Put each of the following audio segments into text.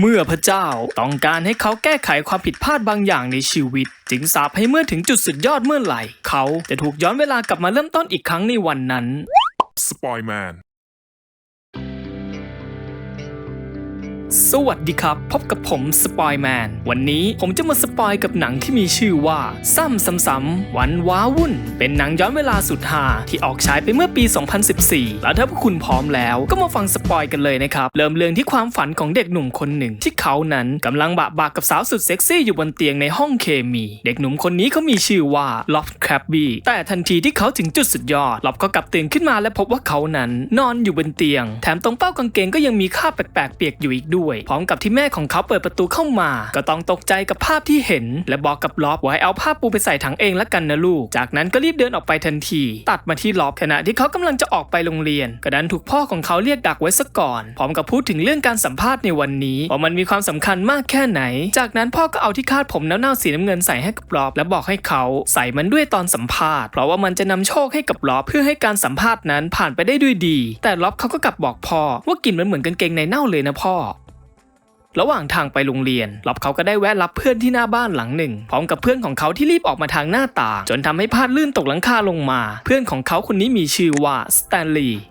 เมื่อพระเจ้าต้องการให้เขาแก้ไขความผิดพลาดบางอย่างในชีวิต จึงสาปให้เมื่อถึงจุดสุดยอดเมื่อไหร่ เขาจะถูกย้อนเวลากลับมาเริ่มต้นอีกครั้งในวันนั้น สปอยแมนสวัสดีครับ พบกับผมสปอยแมน วันนี้ผมจะมาสปอยกับหนังที่มีชื่อว่า ซ้ำซ้ำๆวันว้าวุ่น เป็นหนังย้อนเวลาสุดฮาที่ออกฉายไปเมื่อปี 2014 แล้วถ้าพวกคุณพร้อมแล้วก็มาฟังสปอยกันเลยนะครับ เริ่มเรื่องที่ความฝันของเด็กหนุ่มคนหนึ่ง ที่เขานั้นกำลังบะบากกับสาวสุดเซ็กซี่อยู่บนเตียงในห้องเคมี เด็กหนุ่มคนนี้เขามีชื่อว่าล็อบแครบบี้แต่ทันทีที่เขาถึงจุดสุดยอดล็อบก็กลับตื่นขึ้นมาและพบว่าเขานั้น นอนอยู่บนเตียง แถมตรงเป้ากางเกงก็ยังมีคราบแปลกๆเปียกอยู่อีกด้วยพร้อมกับที่แม่ของเขาเปิดประตูเข้ามา ก็ต้องตกใจกับภาพที่เห็น และบอกกับล็อบว่าให้เอาผ้าปูไปใส่ถังเองละกันนะลูก จากนั้นก็รีบเดินออกไปทันที ตัดมาที่ล็อบขณะที่เขากำลังจะออกไปโรงเรียน ก็ดันถูกพ่อของเขาเรียกดักไว้ซะก่อน พร้อมกับพูดถึงเรื่องการสัมภาษณ์ในวันนี้ว่ามันมีความสำคัญมากแค่ไหน จากนั้นพ่อก็เอาที่คาดผมเน่าๆสีน้ำเงินใส่ให้กับล็อบและบอกให้เขาใส่มันด้วยตอนสัมภาษณ์ เพราะว่ามันจะนำโชคให้กับล็อบเพื่อให้การสัมภาษณ์นั้นผ่านไปได้ด้วยดี แต่ล็อบเขาก็กลับบอกพ่อว่ากลิ่นมันเหมือนกางเกงในเน่าเลยนะพ่อ ระหว่างทางไปโรงเรียนล็อบเขาก็ได้แวะรับเพื่อนที่หน้าบ้านหลังหนึ่ง พร้อมกับเพื่อนของเขาที่รีบออกมาทางหน้าต่าง จนทำให้พลาดลื่นตกหลังคาลงมา เพื่อนของเขาคนนี้มีชื่อว่าสแตนลีย์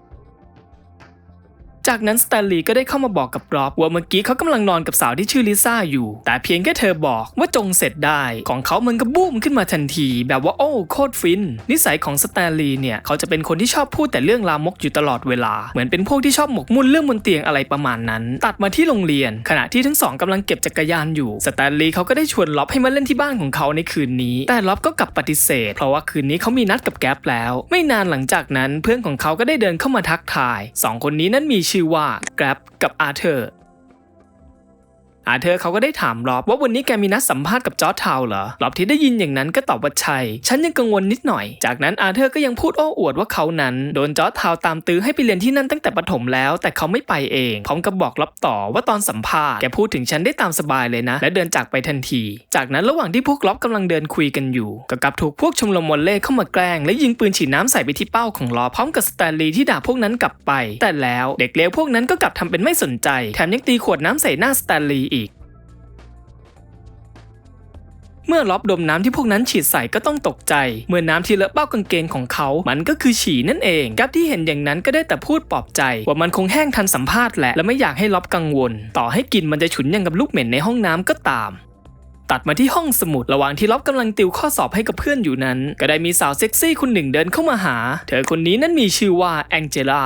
จากนั้นสแตนลีย์ก็ได้เข้ามาบอกกับร็อบว่าเมื่อกี้เขากำลังนอนกับสาวที่ชื่อลิซ่าอยู่ แต่เพียงแค่เธอบอกว่าจงเสร็จได้ของเขามันก็บูมขึ้นมาทันที แบบว่าโอ้โคตรฟิน นิสัยของสแตนลีย์เนี่ย เขาจะเป็นคนที่ชอบพูดแต่เรื่องลามกอยู่ตลอดเวลา เหมือนเป็นพวกที่ชอบหมกมุ่นเรื่องบนเตียงอะไรประมาณนั้น ตัดมาที่โรงเรียน ขณะที่ทั้งสองกำลังเก็บจักรยานอยู่สแตนลีย์เขาก็ได้ชวนล็อบให้มาเล่นที่บ้านของเขาในคืนนี้ แต่ล็อบก็กลับปฏิเสธ เพราะว่าคืนนี้เขามีนัดกับแก๊ปแล้ว ไม่นานหลังจากนั้นเพื่อนของเขาก็ได้เดินเข้ามาทักทายสองคนนี้นั้นมีชืื่อว่าแกร็บกับ อาเธอร์เขาก็ได้ถามล็อบว่าวันนี้แกมีนัดสัมภาษณ์กับจอร์จทาวน์เหรอล็อบที่ได้ยินอย่างนั้นก็ตอบว่าใช่ฉันยังกังวลนิดหน่อย จากนั้นอาเธอร์ก็ยังพูดโอ้อวดว่าเขานั้น โดนจอร์จทาวน์ตามตื้อให้ไปเรียนที่นั่นตั้งแต่ประถมแล้วแต่เขาไม่ไปเองพร้อมกับบอกล็อบต่อว่าตอนสัมภาษณ์แกพูดถึงฉันได้ตามสบายเลยนะ และเดินจากไปทันที จากนั้นระหว่างที่พวกล็อบกำลังเดินคุยกันอยู่ก็กลับถูกพวกชมรมวอลเล่เข้ามาแกล้งและยิงปืนฉีดน้ำใส่ไปที่เป้าของล็อบพร้อมกับสแตนลีย์ที่ด่าพวกนั้นกลับไป แต่แล้วเด็กเลวพวกนั้นก็กลับทำเป็นไม่สนใจแถมยังตีขวดน้ำใส่หน้าสแตนลีย์ เมื่อล็อบดมน้ำที่พวกนั้นฉีดใส่ก็ต้องตกใจ เมื่อน้ำที่เลอะเป้ากางเกงของเขา มันก็คือฉี่นั่นเอง กับที่เห็นอย่างนั้นก็ได้แต่พูดปลอบใจ ว่ามันคงแห้งทันสัมภาษณ์แหละและไม่อยากให้ล็อบกังวล ต่อให้กลินมันจะฉุนอย่างกับลูกเหม็นในห้องน้ำก็ตามตัดมาที่ห้องสมุดระหว่างที่ล็อบกำลังติวข้อสอบให้กับเพื่อนอยู่นั้น ก็ได้มีสาวเซ็กซี่คนหนึ่งเดินเข้ามาหา เธอคนนี้นั้นมีชื่อว่าแองเจล่า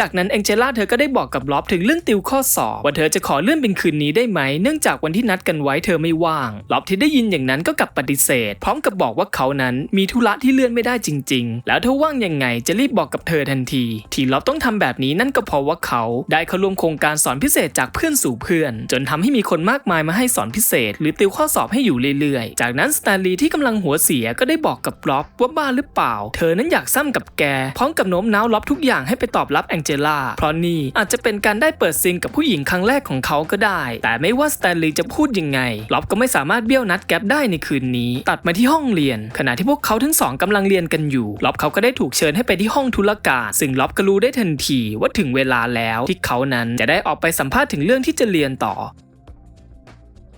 จากนั้นแองเจล่าเธอก็ได้บอกกับล็อบถึงเรื่องติวข้อสอบว่าเธอจะขอเลื่อนเป็นคืนนี้ได้ไหมเนื่องจากวันที่นัดกันไว้เธอไม่ว่างล็อบที่ได้ยินอย่างนั้นก็กลับปฏิเสธ พร้อมกับบอกว่าเขานั้นมีธุระที่เลื่อนไม่ได้จริง ๆ แล้วถ้าว่างยังไงจะรีบบอกกับเธอทันที ที่ล็อบต้องทำแบบนี้นั่นก็เพราะว่าเขาได้เข้าร่วมโครงการสอนพิเศษจากเพื่อนสู่เพื่อน จนทำให้มีคนมากมายมาให้สอนพิเศษ หรือติวข้อสอบให้อยู่เรื่อยๆ จากนั้นสแตนลีย์ที่กำลังหัวเสียก็ได้บอกกับล็อบว่าบ้าหรือเปล่า เธอนั้นอยากซ้ำกับแกพร้อมกับโน้มน้าวล็อบทุกอย่างให้ไปตอบรับแองเจล่า เพราะนี่อาจจะเป็นการได้เปิดซิงกับผู้หญิงครั้งแรกของเขาก็ได้ แต่ไม่ว่าสแตนลีย์จะพูดยังไงล็อบก็ไม่สามารถเบี้ยวนัดแก๊ปได้ในคืนนี้ ตัดมาที่ห้องเรียน ขณะที่พวกเขาทั้งสองกำลังเรียนกันอยู่ล็อบเขาก็ได้ถูกเชิญให้ไปที่ห้องธุรการซึ่งล็อบก็รู้ได้ทันทีว่าถึงเวลาแล้วที่เขานั้นจะได้ออกไปสัมภาษณ์ถึงเรื่องที่จะเรียนต่อ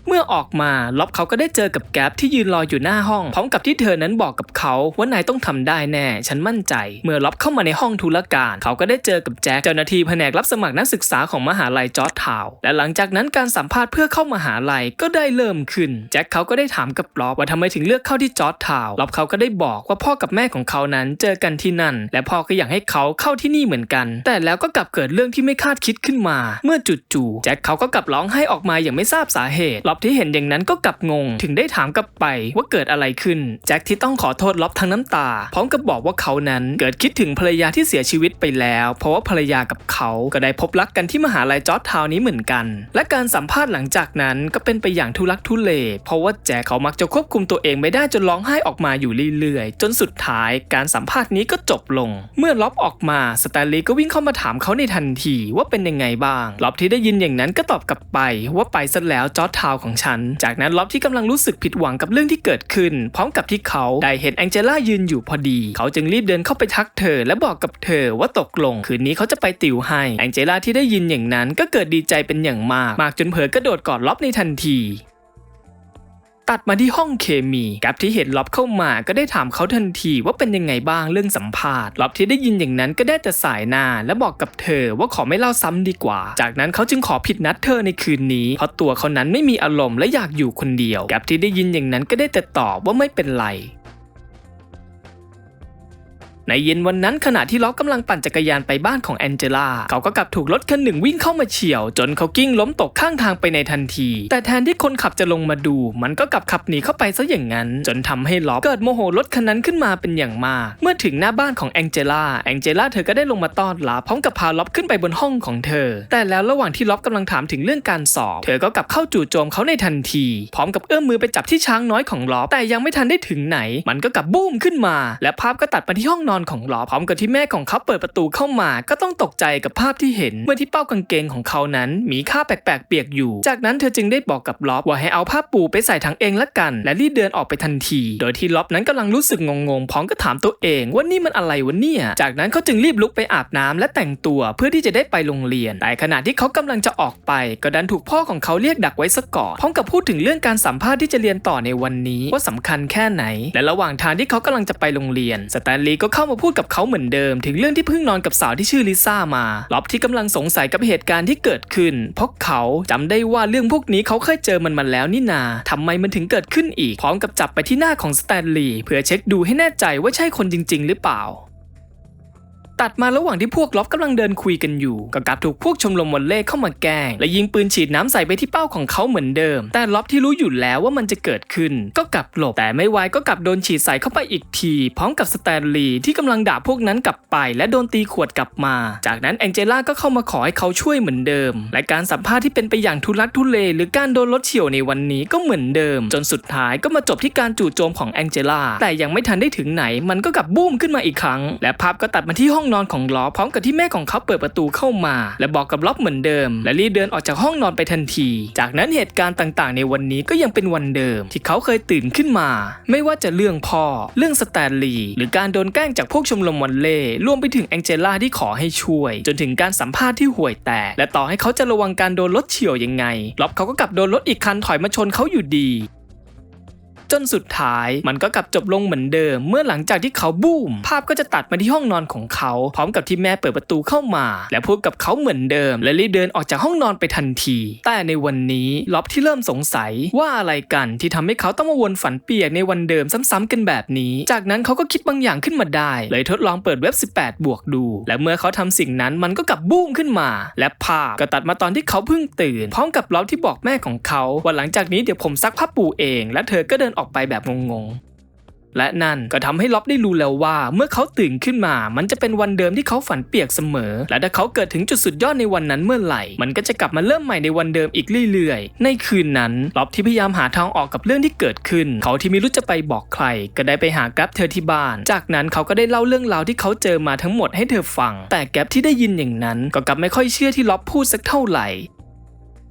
เมื่อออกมาล็อบเขาก็ได้เจอกับแก๊ปที่ยืนรออยู่หน้าห้อง พร้อมกับที่เธอนั้นบอกกับเขาว่านายต้องทำได้แน่ ฉันมั่นใจ เมื่อล็อบเข้ามาในห้องธุรการ เขาก็ได้เจอกับแจ็คเจ้าหน้าที่แผนกรับสมัครนักศึกษาของมหาลัยจอร์จทาวและหลังจากนั้นการสัมภาษณ์เพื่อเข้ามหาลัยก็ได้เริ่มขึ้นแจ็คเขาก็ได้ถามกับล็อบว่าทำไมถึงเลือกเข้าที่จอร์จทาวล็อบเขาก็ได้บอกว่าพ่อกับแม่ของเขานั้นเจอกันที่นั่น และพ่อก็อยากให้เขาเข้าที่นี่เหมือนกัน แต่แล้วก็กลับเกิดเรื่องที่ไม่คาดคิดขึ้นมา เมื่อจู่ๆแจ็คเขาก็กลับร้องไห้ออกมาอย่างไม่ทราบสาเหตุล็อบที่เห็นอย่างนั้นก็กลับงง ถึงได้ถามกลับไปว่าเกิดอะไรขึ้น แจ็คที่ต้องขอโทษล็อบทั้งน้ำตา พร้อมกับบอกว่าเขานั้นเกิดคิดถึงภรรยาที่เสียชีวิตไปแล้ว เพราะว่าภรรยากับเขาก็ได้พบรักกันที่มหาลัยจอร์จทาวน์นี้เหมือนกัน และการสัมภาษณ์หลังจากนั้นก็เป็นไปอย่างทุลักทุเล เพราะว่าแจ็คเขามักจะควบคุมตัวเองไม่ได้จนร้องไห้ออกมาอยู่เรื่อยๆ จนสุดท้ายการสัมภาษณ์นี้ก็จบลง เมื่อล็อบออกมาสแตนลีย์ก็วิ่งเข้ามาถามเขาในทันทีว่าเป็นยังไงบ้างล็อบที่ได้ยินอย่างนั้นก็ตอบกลับไปว่าไปซะแล้วจอร์จทาวน์ของของฉัน จากนั้นล็อบที่กำลังรู้สึกผิดหวังกับเรื่องที่เกิดขึ้น พร้อมกับที่เขาได้เห็นแองเจล่ายืนอยู่พอดี เขาจึงรีบเดินเข้าไปทักเธอ และบอกกับเธอว่าตกลง คืนนี้เขาจะไปติวให้แองเจล่าที่ได้ยินอย่างนั้นก็เกิดดีใจเป็นอย่างมาก มากจนเผลอกระโดดกอดล็อบในทันที ตัดมาที่ห้องเคมีกับที่เห็นล็อบเข้ามาก็ได้ถามเขาทันทีว่าเป็นยังไงบ้างเรื่องสัมภาษณ์ล็อบที่ได้ยินอย่างนั้นก็ได้แต่สายหน้าและบอกกับเธอว่าขอไม่เล่าซ้ำดีกว่า จากนั้นเขาจึงขอผิดนัดเธอในคืนนี้ เพราะตัวเขานั้นไม่มีอารมณ์และอยากอยู่คนเดียวกับที่ได้ยินอย่างนั้นก็ได้แต่ตอบว่าไม่เป็นไร ในเย็นวันนั้นขณะที่ล็อกกำลังปั่นจักรยานไปบ้านของแองเจล่าเขาก็กลับถูกรถคันหนึ่งวิ่งเข้ามาเฉียว จนเขากิ้งล้มตกข้างทางไปในทันที แต่แทนที่คนขับจะลงมาดู มันก็กลับขับหนีเข้าไปซะอย่างนั้น จนทำให้ล็อกเกิดโมโหรถคันนั้นขึ้นมาเป็นอย่างมาก เมื่อถึงหน้าบ้านของแองเจล่าแองเจล่าเธอก็ได้ลงมาต้อนรับพร้อมกับพาล็อบขึ้นไปบนห้องของเธอ แต่แล้วระหว่างที่ล็อบกำลังถามถึงเรื่องการสอบ เธอก็กลับเข้าจู่โจมเขาในทันที พร้อมกับเอื้อมมือไปจับที่ช้างน้อยของล็อบแต่ยังไม่ทันได้ถึงไหน มันก็กลับบูมขึ้นมา และภาพก็ตัดไปที่ห้องนอนของล็อบพร้อมกับที่แม่ของเขาเปิดประตูเข้ามาก็ต้องตกใจกับภาพที่เห็น เมื่อที่เป้ากางเกงของเขานั้น มีค่าแปลกๆเปียกอยู่ จากนั้นเธอจึงได้บอกกับล็อบว่าให้เอาผ้าปูไปใส่ถังเองละกัน และรีบเดินออกไปทันที โดยที่ล็อบนั้นกำลังรู้สึกงงๆพร้อมกับถามตัวเองว่านี่มันอะไรวะเนี่ยจากนั้นเขาจึงรีบลุกไปอาบน้ำและแต่งตัวเพื่อที่จะได้ไปโรงเรียนแต่ขณะที่เขากำลังจะออกไป ก็ดันถูกพ่อของเขาเรียกดักไว้ซะก่อนพร้อมกับพูดถึงเรื่องการสัมภาษณ์ที่จะเรียนต่อในวันนี้ว่าสำคัญแค่ไหน และระหว่างทางที่เขากำลังจะไปโรงเรียนสแตนลีย์ก็เข้ามาพูดกับเขาเหมือนเดิม ถึงเรื่องที่เพิ่งนอนกับสาวที่ชื่อลิซ่ามาล็อบที่กำลังสงสัยกับเหตุการณ์ที่เกิดขึ้น เพราะเขาจำได้ว่าเรื่องพวกนี้เขาเคยเจอมันมาแล้วนี่นาทำไมมันถึงเกิดขึ้นอีกพร้อมกับจับไปที่หน้าของสแตนลีย์เพื่อเช็คดูให้แน่ใจว่าใช่คนจริง ๆ หรือเปล่า ตัดมาระหว่างที่พวกล็อบกำลังเดินคุยกันอยู่ ก็กลับถูกพวกชมรมวอลเล่เข้ามาแกล้ง และยิงปืนฉีดน้ำใส่ไปที่เป้าของเขาเหมือนเดิม แต่ล็อบที่รู้อยู่แล้วว่ามันจะเกิดขึ้น ก็กลับหลบ แต่ไม่ไวก็กลับโดนฉีดใส่เข้าไปอีกที พร้อมกับสแตนลีย์ที่กำลังด่าพวกนั้นกลับไป และโดนตีขวดกลับมา จากนั้นแองเจล่าก็เข้ามาขอให้เขาช่วยเหมือนเดิม และการสัมภาษณ์ที่เป็นไปอย่างทุลักทุเล หรือการโดนรถเฉี่ยวในวันนี้ก็เหมือนเดิม จนสุดท้ายก็มาจบที่การจู่โจมของแองเจล่าแต่ยังไม่ทันได้ถึงไหน มันก็กลับบูมขึ้นมาอีกครั้ง และภาพก็ตัดมาที่ห้องนอนของล็อบพร้อมกับที่แม่ของเขาเปิดประตูเข้ามา และบอกกับล็อบเหมือนเดิม และรีบเดินออกจากห้องนอนไปทันที จากนั้นเหตุการณ์ต่างๆ ในวันนี้ก็ยังเป็นวันเดิม ที่เขาเคยตื่นขึ้นมา ไม่ว่าจะเรื่องพ่อ เรื่องสแตนลีย์หรือการโดนแกล้งจากพวกชมรมวันเล่รวมไปถึงแองเจล่าที่ขอให้ช่วย จนถึงการสัมภาษณ์ที่ห่วยแตกและต่อให้เขาจะระวังการโดนรถเฉี่ยวยังไงล็อบเขาก็กลับโดนรถอีกคันถอยมาชนเขาอยู่ดี จนสุดท้าย มันก็กลับจบลงเหมือนเดิม เมื่อหลังจากที่เขาบูมภาพก็จะตัดมาที่ห้องนอนของเขา พร้อมกับที่แม่เปิดประตูเข้ามา และพูดกับเขาเหมือนเดิม และรีบเดินออกจากห้องนอนไปทันที แต่ในวันนี้ล็อบที่เริ่มสงสัยว่าอะไรกันที่ทำให้เขาต้องมาวนฝันเปียกในวันเดิมซ้ำๆกันแบบนี้ จากนั้นเขาก็คิดบางอย่างขึ้นมาได้ เลยทดลองเปิดเว็บ 18 บวกดู และเมื่อเขาทำสิ่งนั้นมันก็กลับบูมขึ้นมา และภาพก็ตัดมาตอนที่เขาเพิ่งตื่น พร้อมกับล็อบที่บอกแม่ของเขาว่าหลังจากนี้เดี๋ยวผมซักผ้าปูเอง และเธอก็เดินออกไปแบบงงๆ และนั่นก็ทำให้ล็อบได้รู้แล้วว่า เมื่อเขาตื่นขึ้นมา มันจะเป็นวันเดิมที่เขาฝันเปียกเสมอ และถ้าเขาเกิดถึงจุดสุดยอดในวันนั้นเมื่อไหร่ มันก็จะกลับมาเริ่มใหม่ในวันเดิมอีกเรื่อยๆ ในคืนนั้นล็อบที่พยายามหาทางออกกับเรื่องที่เกิดขึ้น เขาที่ไม่รู้จะไปบอกใคร ก็ได้ไปหาแกร็บเธอที่บ้าน จากนั้นเขาก็ได้เล่าเรื่องราวที่เขาเจอมาทั้งหมดให้เธอฟัง แต่แกร็บที่ได้ยินอย่างนั้น ก็กลับไม่ค่อยเชื่อที่ล็อบพูดสักเท่าไหร่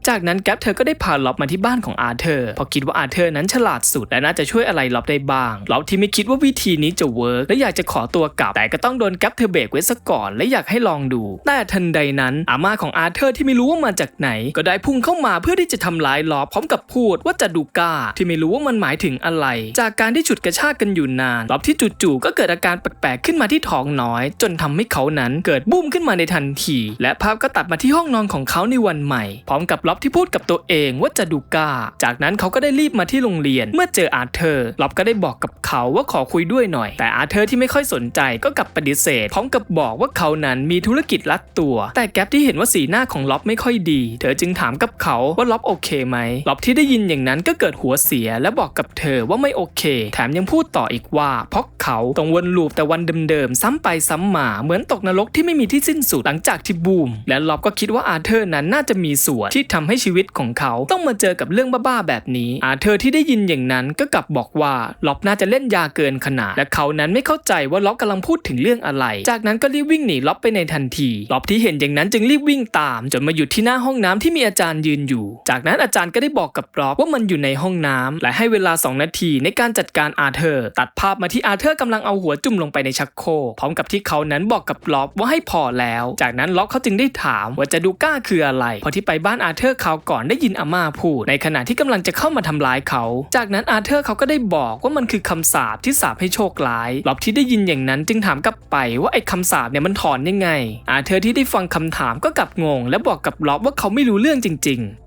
จากนั้นแก๊ปเธอก็ได้พาล็อบมาที่บ้านของอาเธอร์เพราะคิดว่าอาเธอร์นั้นฉลาดสุดและน่าจะช่วยอะไรล็อบได้บ้างล็อบที่ไม่คิดว่าวิธีนี้จะเวิร์กและอยากจะขอตัวกลับแต่ก็ต้องโดนแก๊ปเธอเบรกไว้ซะก่อนและอยากให้ลองดู แต่ทันใดนั้นอาม่าของอาเธอร์ที่ไม่รู้ว่ามาจากไหน ก็ได้พุ่งเข้ามาเพื่อที่จะทำร้ายล็อบพร้อมกับพูดว่าจะดูก้าที่ไม่รู้ว่ามันหมายถึงอะไร จากการที่ฉุดกระชากกันอยู่นานล็อบที่จู่ๆก็เกิดอาการแปลกๆขึ้นมาที่ท้องน้อย จนทำให้เขานั้นเกิดบุ้มขึ้นมาในทันที และภาพก็ตัดมาที่ห้องนอนของเขาในวันใหม่ พร้อมกับล็อบที่พูดกับตัวเองว่าจะดูกาจากนั้นเขาก็ได้รีบมาที่โรงเรียน เมื่อเจออาเธอร์ล็อบก็ได้บอกกับเขาว่าขอคุยด้วยหน่อย แต่อาเธอร์ที่ไม่ค่อยสนใจก็กลับปฏิเสธพร้อมกับบอกว่าเขานั้นมีธุรกิจลัดตัว แต่แก๊ปที่เห็นว่าสีหน้าของล็อบไม่ค่อยดี เธอจึงถามกับเขาว่าล็อบโอเคไหมล็อบที่ได้ยินอย่างนั้นก็เกิดหัวเสียและบอกกับเธอว่าไม่โอเค แถมยังพูดต่ออีกว่าเพราะเขาต้องวนลูปแต่วันเดิมๆซ้ำไปซ้ำมาเหมือนตกนรกที่ไม่มีที่สิ้นสุดหลังจากที่บูม และล็อบก็คิดว่าอาเธอร์นั้นน่าจะมีส่วนที่ทำให้ชีวิตของเขาต้องมาเจอกับเรื่องบ้าๆแบบนี้ อาเธอร์ที่ได้ยินอย่างนั้นก็กลับบอกว่าล็อบน่าจะเล่นยาเกินขนาด และเขานั้นไม่เข้าใจว่าล็อบกำลังพูดถึงเรื่องอะไร จากนั้นก็รีบวิ่งหนีล็อบไปในทันทีล็อบที่เห็นอย่างนั้นจึงรีบวิ่งตาม จนมาหยุดที่หน้าห้องน้ำที่มีอาจารย์ยืนอยู่ จากนั้นอาจารย์ก็ได้บอกกับล็อบว่ามันอยู่ในห้องน้ำและให้เวลา 2 นาทีในการจัดการอาเธอร์ ตัดภาพมาที่อาเธอร์กำลังเอาหัวจุ่มลงไปในชักโครกพร้อมกับที่เขานั้นบอกกับล็อบว่าให้พอแล้ว จากนั้นล็อบเขาจึงได้ถามว่าจะดูก้าคืออะไรพราะที่ไปบ้านอาเธอร์เขาวก่อนได้ยินอาม่าพูด ในขณะที่กำลังจะเข้ามาทำร้ายเขา จากนั้นอาเธอร์เขาก็ได้บอกว่ามันคือคำสาปที่สาปให้โชคร้ายล็อบที่ได้ยินอย่างนั้นจึงถามกลับไปว่าไอ้คำสาปเนี่ยมันถอนยังไง อาเธอร์ที่ได้ฟังคำถามก็กลับงง และบอกกับล็อบว่าเขาไม่รู้เรื่องจริง ๆ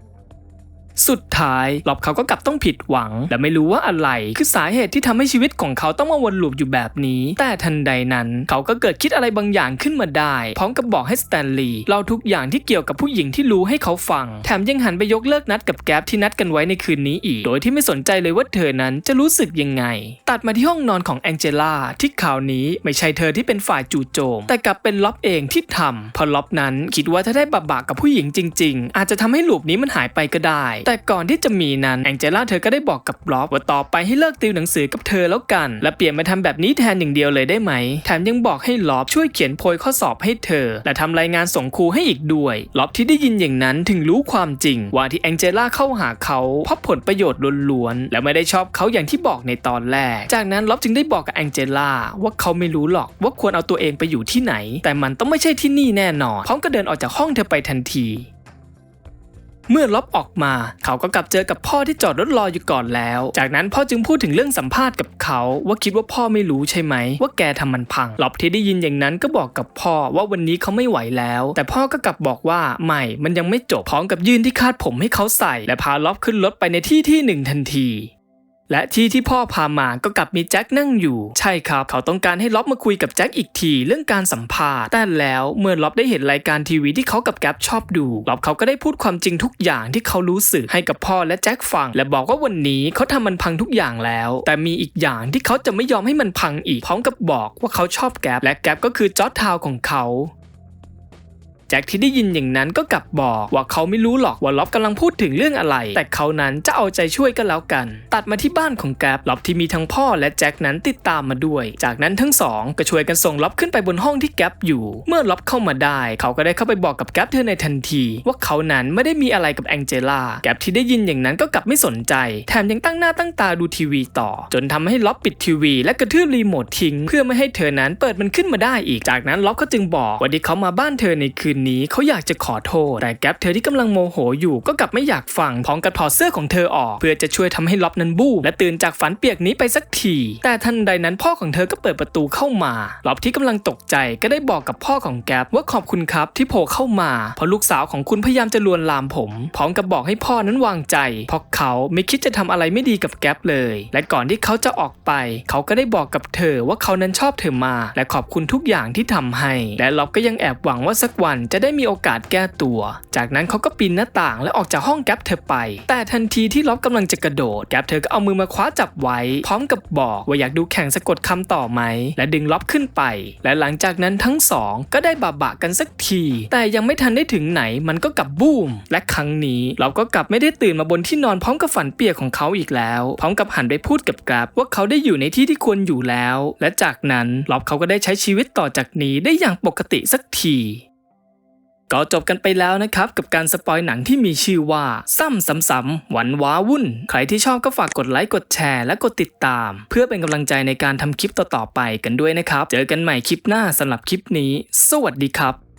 สุดท้ายหลอบเขาก็กลับต้องผิดหวัง และไม่รู้ว่าอะไร คือสาเหตุที่ทำให้ชีวิตของเขาต้องมาวนลูปอยู่แบบนี้ แต่ทันใดนั้น เขาก็เกิดคิดอะไรบางอย่างขึ้นมาได้ พร้อมกับบอกให้สแตนลีย์เล่าทุกอย่างที่เกี่ยวกับผู้หญิงที่รู้ให้เขาฟัง แถมยังหันไปยกเลิกนัดกับแก๊ปที่นัดกันไว้ในคืนนี้อีก โดยที่ไม่สนใจเลยว่าเธอนั้นจะรู้สึกยังไง ตัดมาที่ห้องนอนของแองเจล่าที่คราวนี้ไม่ใช่เธอที่เป็นฝ่ายจู่โจม แต่กลับเป็นล็อบเองที่ทำเพราะล็อบนั้นคิดว่าถ้าได้บาบากับผู้หญิงจริง ๆ อาจจะทำให้ลูปนี้มันหายไปก็ได้แต่ก่อนที่จะมีนั้นแองเจล่าเธอก็ได้บอกกับล็อบว่าต่อไปให้เลิกติวหนังสือกับเธอแล้วกัน และเปลี่ยนมาทำแบบนี้แทนอย่างเดียวเลยได้ไหม แถมยังบอกให้ล็อบช่วยเขียนโพยข้อสอบให้เธอ และทำรายงานส่งครูให้อีกด้วยล็อบที่ได้ยินอย่างนั้นถึงรู้ความจริง ว่าที่แองเจล่าเข้าหาเขาเพราะผลประโยชน์ล้วนๆและไม่ได้ชอบเขาอย่างที่บอกในตอนแรก จากนั้นล็อบจึงได้บอกกับแองเจล่าว่าเขาไม่รู้หรอกว่าควรเอาตัวเองไปอยู่ที่ไหน แต่มันต้องไม่ใช่ที่นี่แน่นอนพร้อมก็เดินออกจากห้องเธอไปทันที เมื่อล็อบออกมา เขาก็กลับเจอกับพ่อที่จอดรถรออยู่ก่อนแล้ว จากนั้นพ่อจึงพูดถึงเรื่องสัมภาษณ์กับเขาว่าคิดว่าพ่อไม่รู้ใช่ไหม ว่าแกทำมันพังล็อบที่ได้ยินอย่างนั้นก็บอกกับพ่อว่าวันนี้เขาไม่ไหวแล้ว แต่พ่อก็กลับบอกว่าไม่มันยังไม่จบพร้อมกับยื่นที่คาดผมให้เขาใส่ และพาล็อบขึ้นรถไปในที่ที่หนึ่งทันที และที่ที่พ่อพามาก็กลับมีแจ็คนั่งอยู่ ใช่ครับ เขาต้องการให้ล็อบมาคุยกับแจ็คอีกทีเรื่องการสัมภาษณ์ แต่แล้วเมื่อล็อบได้เห็นรายการทีวีที่เขากับแก๊ปชอบดู ล็อบเขาก็ได้พูดความจริงทุกอย่างที่เขารู้สึกให้กับพ่อและแจ็คฟัง และบอกว่าวันนี้เขาทำมันพังทุกอย่างแล้ว แต่มีอีกอย่างที่เขาจะไม่ยอมให้มันพังอีกพร้อมกับบอกว่าเขาชอบแก๊ปและแก๊ปก็คือจอร์ดทาวของเขา แจ็คที่ได้ยินอย่างนั้นก็กลับบอกว่าเขาไม่รู้หรอกว่าล็อบกำลังพูดถึงเรื่องอะไร แต่เขานั้นจะเอาใจช่วยก็แล้วกัน ตัดมาที่บ้านของแกร็บล็อบที่มีทั้งพ่อและแจ็คนั้นติดตามมาด้วย จากนั้นทั้งสองก็ช่วยกันส่งล็อบขึ้นไปบนห้องที่แกร็บอยู่ เมื่อล็อบเข้ามาได้ เขาก็ได้เข้าไปบอกกับแกร็บเธอในทันที ว่าเขานั้นไม่ได้มีอะไรกับแองเจล่าแกร็บที่ได้ยินอย่างนั้นก็กลับไม่สนใจ แถมยังตั้งหน้าตั้งตาดูทีวีต่อ จนทำให้ล็อบปิดทีวี และกระทืบรีโมททิ้ง เพื่อไม่ให้เธอนั้นเปิดมันขึ้นมาได้อีกจากนั้นล็อบก็จึงบอกว่าที่เขามาบ้านเธอในคืนนี้เขาอยากจะขอโทษ แต่แก๊ปเธอที่กำลังโมโหอยู่ก็กลับไม่อยากฟังพร้อมกับถอดเสื้อของเธอออก เพื่อจะช่วยทำให้ล็อบนั้นบูบและตื่นจากฝันเปียกนี้ไปสักที แต่ทันใดนั้นพ่อของเธอก็เปิดประตูเข้ามาล็อบที่กำลังตกใจก็ได้บอกกับพ่อของแก๊ปว่าขอบคุณครับที่โผล่เข้ามาเพราะลูกสาวของคุณพยายามจะลวนลามผม พร้อมกับบอกให้พ่อนั้นวางใจ เพราะเขาไม่คิดจะทำอะไรไม่ดีกับแก๊ปเลย และก่อนที่เขาจะออกไป เขาก็ได้บอกกับเธอว่าเขานั้นชอบเธอมา และขอบคุณทุกอย่างที่ทำให้ และล็อบก็ยังแอบหวังว่าสักวันจะได้มีโอกาสแก้ตัว จากนั้นเขาก็ปีนหน้าต่างและออกจากห้องแก๊ปเธอไป แต่ทันทีที่ล็อบกำลังจะกระโดดแก๊ปเธอก็เอามือมาคว้าจับไว้ พร้อมกับบอกว่าอยากดูแข่งสะกดคำต่อไหม และดึงล็อบขึ้นไป และหลังจากนั้นทั้งสองก็ได้บาบะกันสักที แต่ยังไม่ทันได้ถึงไหนมันก็กลับบูม และครั้งนี้เราก็กลับไม่ได้ตื่นมาบนที่นอนพร้อมกับฝันเปียกของเขาอีกแล้ว พร้อมกับหันไปพูดกับแกร็บว่าเขาได้อยู่ในที่ที่ควรอยู่แล้ว และจากนั้นล็อบเขาก็ได้ใช้ชีวิตต่อจากนี้ได้อย่างปกติสักที ก็จบกันไปแล้วนะครับ กับการสปอยหนังที่มีชื่อว่า ซ้ำซ้ำๆหวันว้าวุ่น ใครที่ชอบก็ฝากกดไลค์กดแชร์และกดติดตาม เพื่อเป็นกำลังใจในการทำคลิปต่อๆไปกันด้วยนะครับ เจอกันใหม่คลิปหน้าสำหรับคลิปนี้ สวัสดีครับ